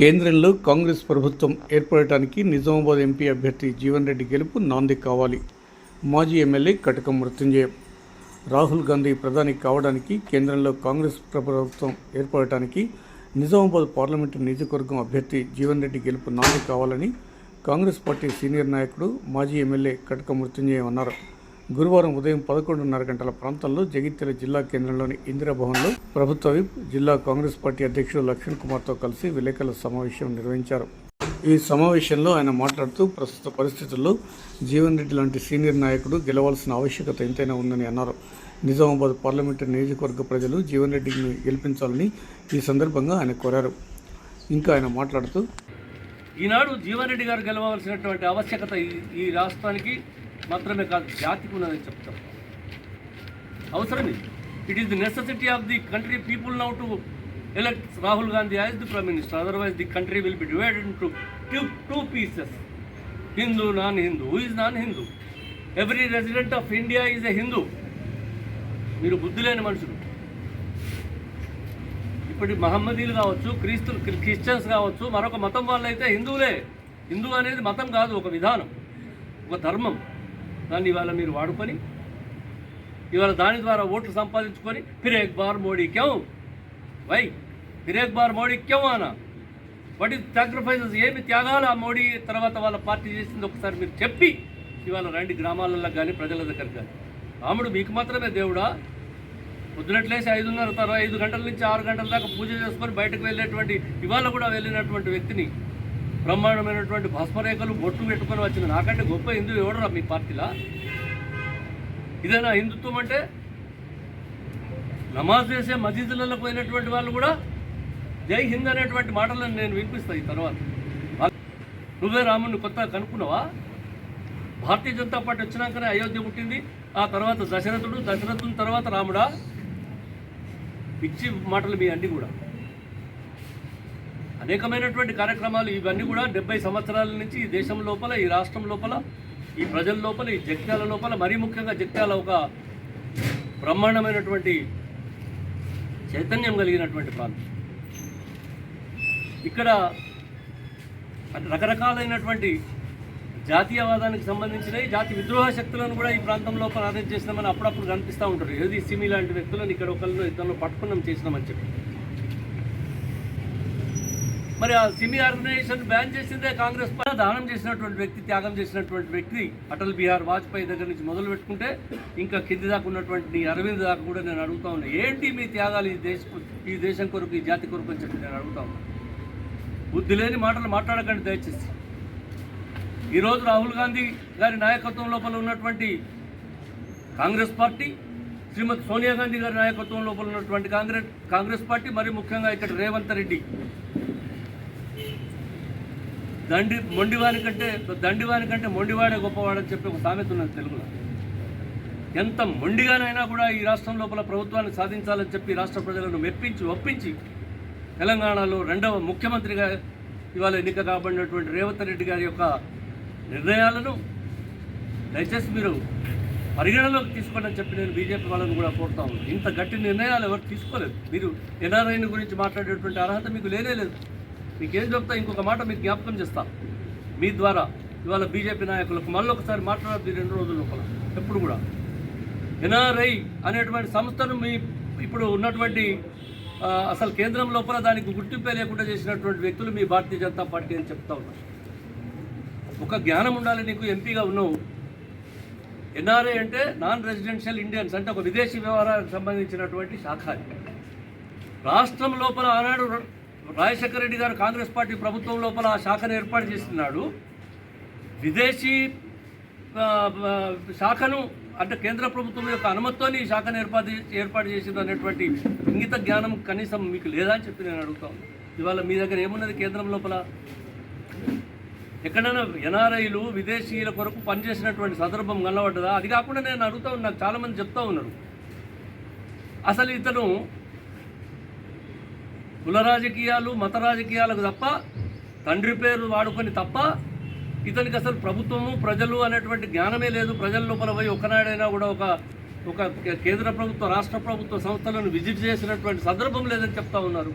కేంద్రంలో కాంగ్రెస్ ప్రభుత్వం ఏర్పడటానికి నిజామాబాద్ ఎంపీ అభ్యర్థి జీవన్ రెడ్డి గెలుపు నాంది కావాలి. మాజీ ఎమ్మెల్యే కటకం మృత్యుంజయం. రాహుల్ గాంధీ ప్రధాని కావడానికి కేంద్రంలో కాంగ్రెస్ ప్రభుత్వం ఏర్పడటానికి నిజామాబాద్ పార్లమెంటు నియోజకవర్గం అభ్యర్థి జీవన్ రెడ్డి గెలుపు నాంది కావాలని కాంగ్రెస్ పార్టీ సీనియర్ నాయకుడు మాజీ ఎమ్మెల్యే కటక మృత్యుంజయం అన్నారు. గురువారం ఉదయం పదకొండున్నర గంటల ప్రాంతంలో జగిత్యాల జిల్లా కేంద్రంలోని ఇందిరాభవన్లో ప్రభుత్వ విప్ జిల్లా కాంగ్రెస్ పార్టీ అధ్యక్షుడు లక్ష్మణ్ కుమార్తో కలిసి విలేకరుల సమావేశం నిర్వహించారు. ఈ సమావేశంలో ఆయన మాట్లాడుతూ ప్రస్తుత పరిస్థితుల్లో జీవన్ రెడ్డి లాంటి సీనియర్ నాయకుడు గెలవాల్సిన ఆవశ్యకత ఎంతైనా ఉందని అన్నారు. నిజామాబాద్ పార్లమెంటు నియోజకవర్గ ప్రజలు జీవన్ రెడ్డిని గెలిపించాలని ఈ సందర్భంగా ఆయన కోరారు. ఇంకా ఆయన మాట్లాడుతూ ఈనాడు జీవన్ రెడ్డి గారు గెలవలసినటువంటి ఆవశ్యకత ఈ ఈ రాష్ట్రానికి మాత్రమే కాదు జాతికి ఉన్నదని చెప్తాం. అవసరం ఇది it is the necessity of the country people now to elect Rahul Gandhi as the prime minister otherwise the country will be divided to two two pieces Hindu non Hindu who is non Hindu every resident of India is a Hindu మీరు బుద్ధి లేని మనుషులు. ఇప్పుడు మహమ్మదీలు కావచ్చు క్రీస్తులు Christians కావచ్చు మరొక మతం వాళ్ళైతే హిందువులే. హిందూ అనేది మతం కాదు ఒక విధానం ఒక ధర్మం. దాన్ని ఇవాళ మీరు వాడుకొని ఇవాళ దాని ద్వారా ఓట్లు సంపాదించుకొని ఫిరేక్ బార్ మోడీ క్యం? వై? ఫిరేక్ బార్ మోడీ క్యం అన? వాటి సాక్రిఫైసెస్ ఏమి త్యాగాలు ఆ మోడీ తర్వాత వాళ్ళ పార్టీ చేసింది ఒకసారి మీరు చెప్పి ఇవాళ రెండు గ్రామాలలో కానీ ప్రజల దగ్గర కానీ. రాముడు మీకు మాత్రమే దేవుడా? పొద్దునట్లేసి ఐదున్నర తర్వాత ఐదు గంటల నుంచి ఆరు గంటల దాకా పూజ చేసుకొని బయటకు వెళ్ళేటువంటి ఇవాళ కూడా వెళ్ళినటువంటి వ్యక్తిని బ్రహ్మాండమైనటువంటి భస్మరేఖలు బొట్టు పెట్టుకొని వచ్చింది. నాకంటే గొప్ప హిందూ ఎవడరా మీ పార్టీలా? ఇదేనా హిందుత్వం అంటే? నమాజ్ చేసే మసీదులలో పోయినటువంటి వాళ్ళు కూడా జై హింద్ అనేటువంటి మాటలను నేను వినిపిస్తాను ఈ తర్వాత. నువ్వే రాముడిని కొత్తగా కనుక్కున్నావా? భారతీయ జనతా పార్టీ వచ్చినాకనే అయోధ్య పుట్టింది. ఆ తర్వాత దశరథుడు దశరథుని తర్వాత రాముడా? పిచ్చి మాటలు మీ అన్ని కూడా. అనేకమైనటువంటి కార్యక్రమాలు ఇవన్నీ కూడా డెబ్బై సంవత్సరాల నుంచి ఈ దేశం లోపల ఈ రాష్ట్రం లోపల ఈ ప్రజల లోపల ఈ జగిత్యాల లోపల మరీ ముఖ్యంగా జగిత్యాల ఒక బ్రహ్మాండమైనటువంటి చైతన్యం కలిగినటువంటి ప్రాంతం. ఇక్కడ రకరకాలైనటువంటి జాతీయవాదానికి సంబంధించినవి జాతి విద్రోహ శక్తులను కూడా ఈ ప్రాంతంలో లోపల చేసినామని అప్పుడప్పుడు కనిపిస్తూ ఉంటారు ఏది సిమి లాంటి వ్యక్తులను ఇక్కడ ఒకళ్ళు ఇద్దరు పట్టుకున్నాం చేసినామని చెప్పి. మరి ఆ సిమి ఆర్గనైజేషన్ బ్యాన్ చేసిందే కాంగ్రెస్ పార్టీ. దానం చేసినటువంటి వ్యక్తి త్యాగం చేసినటువంటి వ్యక్తి అటల్ బిహార్ వాజ్పేయి దగ్గర నుంచి మొదలు పెట్టుకుంటే ఇంకా కింది దాకా ఉన్నటువంటి నీ అరవింద్ దాకా కూడా నేను అడుగుతా ఉన్నా. ఏంటి మీ త్యాగాలు ఈ దేశ ఈ దేశం కొరకు ఈ జాతి కొరకు అని చెప్పి నేను అడుగుతా ఉన్నా. బుద్ధి లేని మాటలు మాట్లాడకండి దయచేసి. ఈరోజు రాహుల్ గాంధీ గారి నాయకత్వం లోపల ఉన్నటువంటి కాంగ్రెస్ పార్టీ శ్రీమతి సోనియా గాంధీ గారి నాయకత్వం లోపల ఉన్నటువంటి కాంగ్రెస్ కాంగ్రెస్ పార్టీ మరి ముఖ్యంగా ఇక్కడ రేవంత్ రెడ్డి దండి మొండివాని కంటే దండివాని కంటే మొండివాడే గొప్పవాడని చెప్పి ఒక సామెత ఉన్నది తెలుగులో. ఎంత మొండిగానైనా కూడా ఈ రాష్ట్రం లోపల ప్రభుత్వాన్ని సాధించాలని చెప్పి రాష్ట్ర ప్రజలను మెప్పించి ఒప్పించి తెలంగాణలో రెండవ ముఖ్యమంత్రిగా ఇవాళ ఎన్నిక కాబడినటువంటి రేవంత్ రెడ్డి గారి యొక్క నిర్ణయాలను దయచేసి మీరు పరిగణలోకి తీసుకోండి చెప్పి నేను బీజేపీ వాళ్ళని కూడా కోరుతా ఇంత గట్టి నిర్ణయాలు ఎవరు తీసుకోలేదు. మీరు ఎన్ఆర్ఐని గురించి మాట్లాడేటువంటి అర్హత మీకు లేనే లేదు. మీకేం చెప్తా ఇంకొక మాట మీకు జ్ఞాపకం చేస్తా. మీ ద్వారా ఇవాళ బీజేపీ నాయకులకు మళ్ళీ ఒకసారి మాట్లాడద్దు రెండు రోజుల లోపల ఎప్పుడు కూడా. ఎన్ఆర్ఐ అనేటువంటి సంస్థను మీ ఇప్పుడు ఉన్నటువంటి అసలు కేంద్రం లోపల దానికి గుర్తింపే లేకుండా చేసినటువంటి వ్యక్తులు మీ భారతీయ జనతా పార్టీ అని చెప్తా ఉన్నారు ఒక జ్ఞానం ఉండాలి నీకు ఎంపీగా ఉన్నావు. ఎన్ఆర్ఐ అంటే నాన్ రెసిడెన్షియల్ ఇండియన్స్ అంటే ఒక విదేశీ వ్యవహారాలకు సంబంధించినటువంటి శాఖ రాష్ట్రం లోపల ఆనాడు రాజశేఖర రెడ్డి గారు కాంగ్రెస్ పార్టీ ప్రభుత్వం లోపల ఆ శాఖను ఏర్పాటు చేస్తున్నాడు. విదేశీ శాఖను అంటే కేంద్ర ప్రభుత్వం యొక్క అనుమతితో ఈ శాఖను ఏర్పాటు ఏర్పాటు చేసింది అనేటువంటి ఇంగిత జ్ఞానం కనీసం మీకు లేదా అని చెప్పి నేను అడుగుతాను ఇవాళ మీ దగ్గర ఏమున్నది కేంద్రం లోపల? ఎక్కడైనా ఎన్ఆర్ఐలు విదేశీయుల కొరకు పనిచేసినటువంటి సందర్భం కనబడ్డదా? అది కాకుండా నేను అడుగుతా ఉన్నాను నాకు చాలామంది చెప్తా ఉన్నారు. అసలు ఇతను కుల రాజకీయాలు మత రాజకీయాలకు తప్ప తండ్రి పేరు వాడుకొని తప్ప ఇతనికి అసలు ప్రభుత్వము ప్రజలు అనేటువంటి జ్ఞానమే లేదు. ప్రజల లోపల పోయి ఒకనాడైనా కూడా ఒక ఒక కేంద్ర ప్రభుత్వ రాష్ట్ర ప్రభుత్వ సంస్థలను విజిట్ చేసినటువంటి సందర్భం లేదని చెప్తా ఉన్నారు.